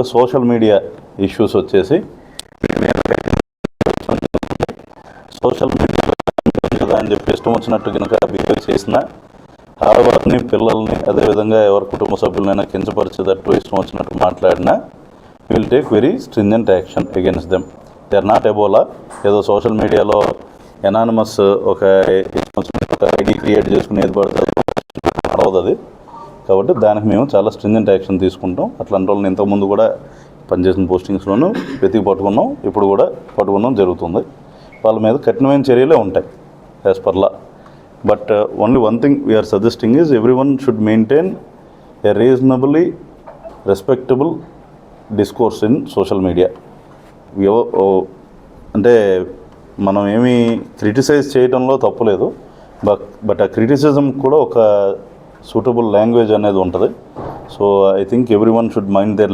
రెండు social media issues వచ్చేసి social media కదా అని చెప్పి ఇష్టం వచ్చినట్టు కనుక బిహేవ్ చేసిన ఆడవారిని పిల్లల్ని అదేవిధంగా ఎవరి కుటుంబ సభ్యులైనా కించపరిచేటట్టు ఇష్టం వచ్చినట్టు మాట్లాడినా will take very stringent action against them they are not Ebola ఏదో సోషల్ మీడియాలో ఎనానమస్ ఒక ఇష్టం వచ్చినట్టు ఐడి క్రియేట్ చేసుకుని ఏది పడుతుంది అది. కాబట్టి దానికి మేము చాలా స్ట్రింజెంట్ యాక్షన్ తీసుకుంటాం. అట్లాంటి వాళ్ళని ఇంతకుముందు కూడా పనిచేసిన పోస్టింగ్స్లోనూ వెతికి పట్టుకున్నాం. ఇప్పుడు కూడా పట్టుకున్నాం. జరుగుతుంది. వాళ్ళ మీద కఠినమైన చర్యలే ఉంటాయి as per law but only one thing we are suggesting is everyone should maintain a reasonably respectable discourse in social media అంటే మనం ఏమీ క్రిటిసైజ్ చేయడంలో తప్పులేదు బట్ బట్ ఆ క్రిటిసిజం కూడా ఒక సూటబుల్ లాంగ్వేజ్ అనేది ఉంటుంది. So I think everyone should mind their